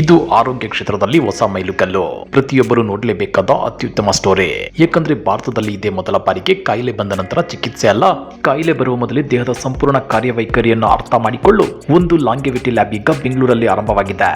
ಇದು ಆರೋಗ್ಯ ಕ್ಷೇತ್ರದಲ್ಲಿ ಹೊಸ ಮೈಲುಗಲ್ಲು. ಪ್ರತಿಯೊಬ್ಬರು ನೋಡಲೇಬೇಕಾದ ಅತ್ಯುತ್ತಮ ಸ್ಟೋರಿ ಏಕೆಂದ್ರೆ ಭಾರತದಲ್ಲಿ ಇದೇ ಮೊದಲ ಬಾರಿಗೆ ಕಾಯಿಲೆ ಬಂದ ನಂತರ ಚಿಕಿತ್ಸೆ ಅಲ್ಲ, ಕಾಯಿಲೆ ಬರುವ ಮೊದಲೇ ದೇಹದ ಸಂಪೂರ್ಣ ಕಾರ್ಯವೈಖರಿಯನ್ನು ಅರ್ಥ ಮಾಡಿಕೊಳ್ಳು ಒಂದು ಲಾಂಗೆವಿಟಿ ಲ್ಯಾಬ್ ಈಗ ಬೆಂಗಳೂರಲ್ಲಿ ಆರಂಭವಾಗಿದೆ.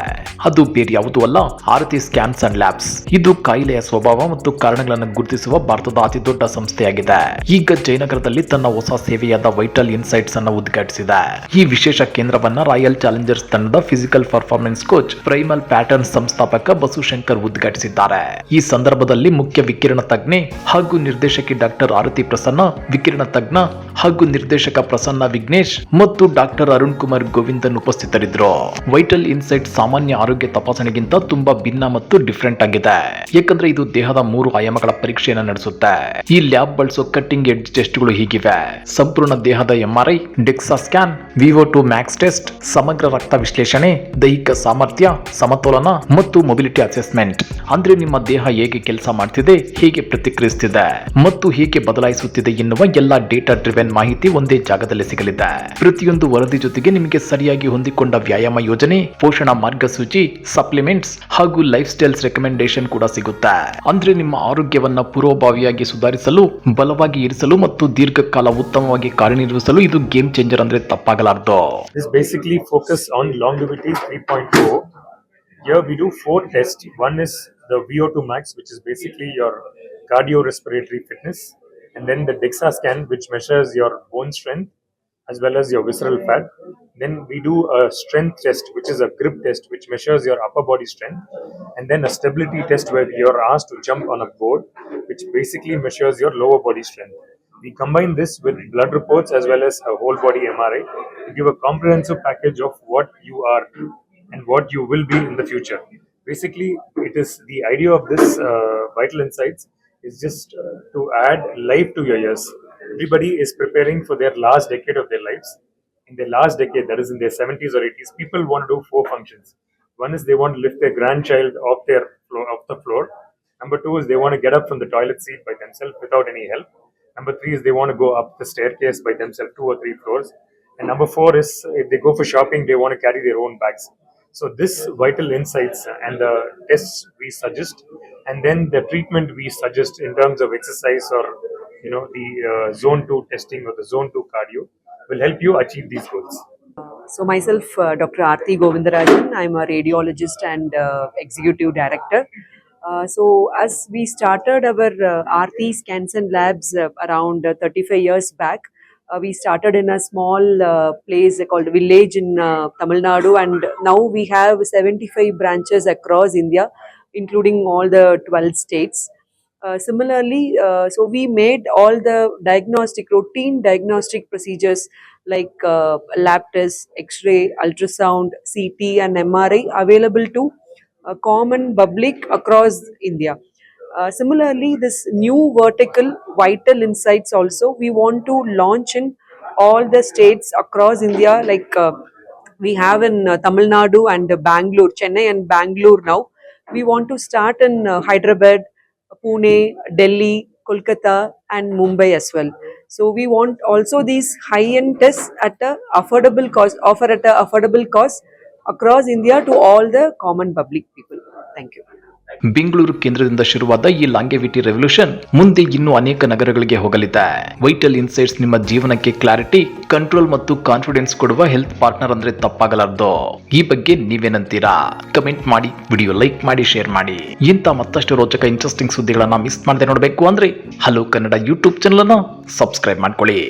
ಅದು ಬೇರೆ ಯಾವುದೂ ಅಲ್ಲ ಆರತಿ ಸ್ಕ್ಯಾನ್ಸ್ ಅಂಡ್ ಲ್ಯಾಬ್ಸ್ ಇದು ಕಾಯಿಲೆಯ ಸ್ವಭಾವ ಮತ್ತು ಕಾರಣಗಳನ್ನು ಗುರುತಿಸುವ ಭಾರತದ ಅತಿ ದೊಡ್ಡ ಸಂಸ್ಥೆಯಾಗಿದೆ. ಈಗ ಜಯನಗರದಲ್ಲಿ ತನ್ನ ಹೊಸ ಸೇವೆಯಾದ ವೈಟಲ್ ಇನ್ಸೈಟ್ಸ್ ಅನ್ನು ಉದ್ಘಾಟಿಸಿದೆ. ಈ ವಿಶೇಷ ಕೇಂದ್ರವನ್ನ ರಾಯಲ್ ಚಾಲೆಂಜರ್ಸ್ ತಂಡದ physical performance coach primal pattern ಸಂಸ್ಥಾಪಕ ಬಸುಶಂಕರ್ ಉದ್ಘಾಟಿಸಿದ್ದಾರೆ. ಈ ಸಂದರ್ಭದಲ್ಲಿ ಮುಖ್ಯ ವಿಕಿರಣ ತಜ್ಞೆ ಹಾಗೂ ನಿರ್ದೇಶಕಿ ಡಾಕ್ಟರ್ ಆರತಿ ಪ್ರಸನ್ನ, ವಿಕಿರಣ ತಜ್ಞ ಹಾಗೂ ನಿರ್ದೇಶಕ ಪ್ರಸನ್ನ ವಿಘ್ನೇಶ್ ಮತ್ತು ಡಾಕ್ಟರ್ ಅರುಣ್ ಕುಮಾರ್ ಗೋವಿಂದನ್ ಉಪಸ್ಥಿತರಿದ್ದರು. ವೈಟಲ್ ಇನ್ಸೈಟ್ ಸಾಮಾನ್ಯ ಆರೋಗ್ಯ ತಪಾಸಣೆಗಿಂತ ತುಂಬಾ ಭಿನ್ನ ಮತ್ತು ಡಿಫ್ರೆಂಟ್ ಆಗಿದೆ. ಯಾಕಂದ್ರೆ ಇದು ದೇಹದ ಮೂರು ಆಯಾಮಗಳ ಪರೀಕ್ಷೆಯನ್ನು ನಡೆಸುತ್ತೆ. ಈ ಲ್ಯಾಬ್ ಬಳಸೋ ಕಟ್ಟಿಂಗ್ ಎಡ್ಜ್ ಟೆಸ್ಟ್ಗಳು ಹೀಗಿವೆ. ಸಂಪೂರ್ಣ ದೇಹದ MRI dexa scan, VO two max test, ಸಮಗ್ರ ರಕ್ತ ವಿಶ್ಲೇಷಣೆ, ದೈಹಿಕ ಸಾಮರ್ಥ್ಯ, ಸಮತೋಲನ ಮತ್ತು ಮೊಬಿಲಿಟಿ ಅಸೆಸ್ಮೆಂಟ್ ಅಂದ್ರೆ ನಿಮ್ಮ ದೇಹ ಹೇಗೆ ಕೆಲಸ ಮಾಡ್ತಿದೆ, ಹೇಗೆ ಪ್ರತಿಕ್ರಿಯಿಸುತ್ತಿದೆ ಮತ್ತು ಹೇಗೆ ಬದಲಾಯಿಸುತ್ತಿದೆ ಎನ್ನುವ ಎಲ್ಲಾ ಡೇಟಾ ಡ್ರಿವೆನ್ ಮಾಹಿತಿ ಒಂದೇ ಜಾಗದಲ್ಲಿ ಸಿಗಲಿದೆ ಪ್ರತಿಯೊಂದು ವರದಿ ಜೊತೆಗೆ ನಿಮಗೆ ಸರಿಯಾಗಿ ಹೊಂದಿಕೊಂಡ ವ್ಯಾಯಾಮ ಯೋಜನೆ ಪೋಷಣ ಮಾರ್ಗಸೂಚಿ ಸಪ್ಲಿಮೆಂಟ್ಸ್ ಹಾಗೂ ಲೈಫ್ ಸ್ಟೈಲ್ಸ್ ರೆಕಮೆಂಡೇಶನ್ ಕೂಡ ಸಿಗುತ್ತೆ ಅಂದ್ರೆ ನಿಮ್ಮ ಆರೋಗ್ಯವನ್ನ ಪೂರ್ವಭಾವಿಯಾಗಿ ಸುಧಾರಿಸಲು ಬಲವಾಗಿ ಇರಿಸಲು ಮತ್ತು ದೀರ್ಘಕಾಲ ಉತ್ತಮವಾಗಿ ಕಾರ್ಯನಿರ್ವಹಿಸಲು ಇದು ಗೇಮ್ ಚೇಂಜರ್ ಅಂದ್ರೆ ತಪ್ಪಾಗಲಾರದು This basically focus on longevity 3.0. Here we do four tests. One is the VO2 max, which is basically your cardiorespiratory fitness, and then the DEXA scan, which measures your bone strength as well as your visceral fat. Then we do a strength test, which is a grip test, which measures your upper body strength, and then a stability test where you're asked to jump on a board, which basically measures your lower body strength. We combine this with blood reports as well as a whole body MRI to give a comprehensive package of what you are and what you will be in the future. Basically, it is the idea of this uh, Vital Insights is just uh, to add life to your years. Everybody is preparing for their last decade of their lives. In their last decade, that is in their 70s or 80s, people want to do four functions. One is they want to lift their grandchild off their floor, off the floor. Number two is they want to get up from the toilet seat by themselves without any help. Number three is they want to go up the staircase by themselves two or three floors. And number four is if they go for shopping, they want to carry their own bags. So this vital insights and the tests we suggest, and then the treatment we suggest in terms of exercise or you know the uh, zone two testing or the zone two cardio will help you achieve these goals. So myself, uh, Dr. Aarti Govindarajan, I'm a radiologist and uh, executive director. Uh, so as we started our uh, Aarti Scans and Labs uh, around uh, 35 years back, uh, we started in a small uh, place called village in uh, Tamil Nadu and now we have 75 branches across India, including all the 12 states. Uh, similarly, uh, so we made all the diagnostic, routine diagnostic procedures like uh, lab tests, X-ray, ultrasound, CT, and MRI available to uh, common public across India. Uh, similarly, this new vertical vital insights also we want to launch in all the states across India. Like uh, we have in uh, Tamil Nadu and uh, Bangalore, Chennai and Bangalore now. We want to start in uh, Hyderabad, Pune, Delhi, Kolkata, and Mumbai as well. So we want also these high-end tests at a affordable cost, offer at a affordable cost across India to all the common public people. Thank you. Bengaluru ಕೇಂದ್ರದಿಂದ ಶುರುವಾದ ಈ ಲಾಂಗೆವಿಟಿ revolution ಮುಂದೆ ಇನ್ನೂ ಅನೇಕ ನಗರಗಳಿಗೆ ಹೋಗಲಿದೆ. Vital insights ನಿಮ್ಮ ಜೀವನಕ್ಕೆ ಕ್ಲಾರಿಟಿ ಕಂಟ್ರೋಲ್ ಮತ್ತು ಕಾನ್ಫಿಡೆನ್ಸ್ ಕೊಡುವ ಹೆಲ್ತ್ ಪಾರ್ಟ್ನರ್ ಅಂದ್ರೆ ತಪ್ಪಾಗಲಾರ್ದು. ಈ ಬಗ್ಗೆ ನೀವೇನಂತೀರಾ? ಕಮೆಂಟ್ ಮಾಡಿ ವಿಡಿಯೋ ಲೈಕ್ ಮಾಡಿ ಶೇರ್ ಮಾಡಿ. ಇಂಥ ಮತ್ತಷ್ಟು ರೋಚಕ ಇಂಟ್ರೆಸ್ಟಿಂಗ್ ಸುದ್ದಿಗಳನ್ನ ಮಿಸ್ ಮಾಡದೆ ನೋಡಬೇಕು ಅಂದ್ರೆ ಹಲೋ ಕನ್ನಡ ಯೂಟ್ಯೂಬ್ ಚಾನಲ್ ಅನ್ನು ಸಬ್ಸ್ಕ್ರೈಬ್ ಮಾಡ್ಕೊಳ್ಳಿ.